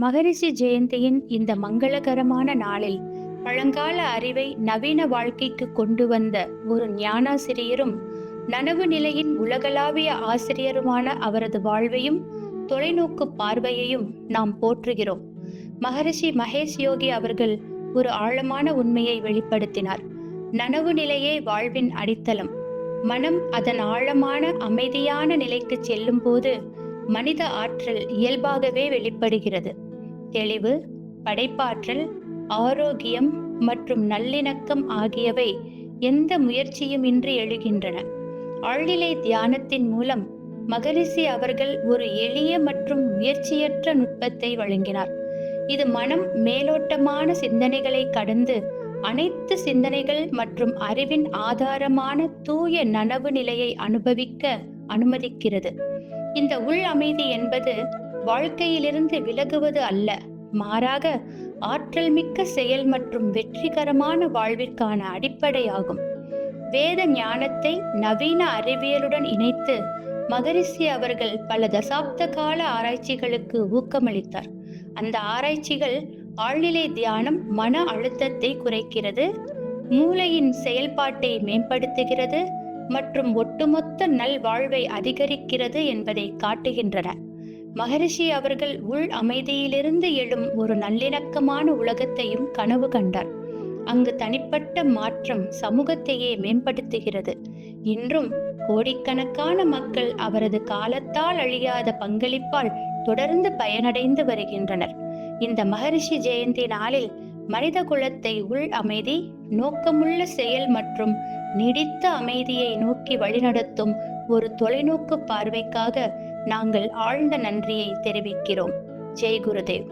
மகரிஷி ஜெயந்தியின் இந்த மங்களகரமான நாளில் பழங்கால அறிவை நவீன வாழ்க்கைக்கு கொண்டு வந்த ஒரு ஞானாசிரியரும் நனவு நிலையின் உலகளாவிய ஆசிரியருமான அவரது வாழ்வையும் தொலைநோக்கு பார்வையையும் நாம் போற்றுகிறோம். மகரிஷி மகேஷ் யோகி அவர்கள் ஒரு ஆழமான உண்மையை வெளிப்படுத்தினார். நனவு நிலையே வாழ்வின் அடித்தளம். மனம் அதன் ஆழமான அமைதியான நிலைக்கு செல்லும்போது மனித ஆற்றல் இயல்பாகவே வெளிப்படுகிறது. தெளிவு படைப்பாற்றல் ஆரோக்கியம் மற்றும் நல்லிணக்கம் ஆகியவை எந்த முயற்சியும் இன்றி எழுகின்றன. ஆழ்நிலை தியானத்தின் மூலம் மகரிஷி அவர்கள் ஒரு எளிய மற்றும் முயற்சியற்ற நுட்பத்தை வழங்கினார். இது மனம் மேலோட்டமான சிந்தனைகளை கடந்து அனைத்து சிந்தனைகள் மற்றும் அறிவின் ஆதாரமான தூய நனவு நிலையை அனுபவிக்க அனுமதிக்கிறது. இந்த உள் அமைதி என்பது வாழ்க்கையிலிருந்து விலகுவது அல்ல. மாறாக ஆற்றல் மிக்க செயல் மற்றும் வெற்றிகரமான வாழ்விற்கான அடிப்படையாகும். வேத ஞானத்தை நவீன அறிவியலுடன் இணைத்து மகரிஷி அவர்கள் பல தசாப்த கால ஆராய்ச்சிகளுக்கு ஊக்கமளித்தார். அந்த ஆராய்ச்சிகள் ஆழ்நிலை தியானம் மன அழுத்தத்தை குறைக்கிறது மூளையின் செயல்பாட்டை மேம்படுத்துகிறது மற்றும் ஒட்டுமொத்த நல்வாழ்வை அதிகரிக்கிறது என்பதை காட்டுகின்றன. மகரிஷி அவர்கள் உள் அமைதியிலிருந்து எழும் ஒரு நல்லிணக்கமான உலகத்தையும் கனவு கண்டார். அங்கு தனிப்பட்ட மாற்றம் சமூகத்தையே மேம்படுத்துகிறது. இன்றும் கோடிக்கணக்கான மக்கள் அவரது காலத்தால் அழியாத பங்களிப்பால் தொடர்ந்து பயனடைந்து வருகின்றனர். இந்த மகரிஷி ஜெயந்தி நாளில் மனித குலத்தை உள் அமைதி நோக்கமுள்ள செயல் மற்றும் நீடித்த அமைதியை நோக்கி வழிநடத்தும் ஒரு தொலைநோக்கு பார்வைக்காக நாங்கள் ஆழ்ந்த நன்றியை தெரிவிக்கிறோம். ஜெய் குருதேவ்.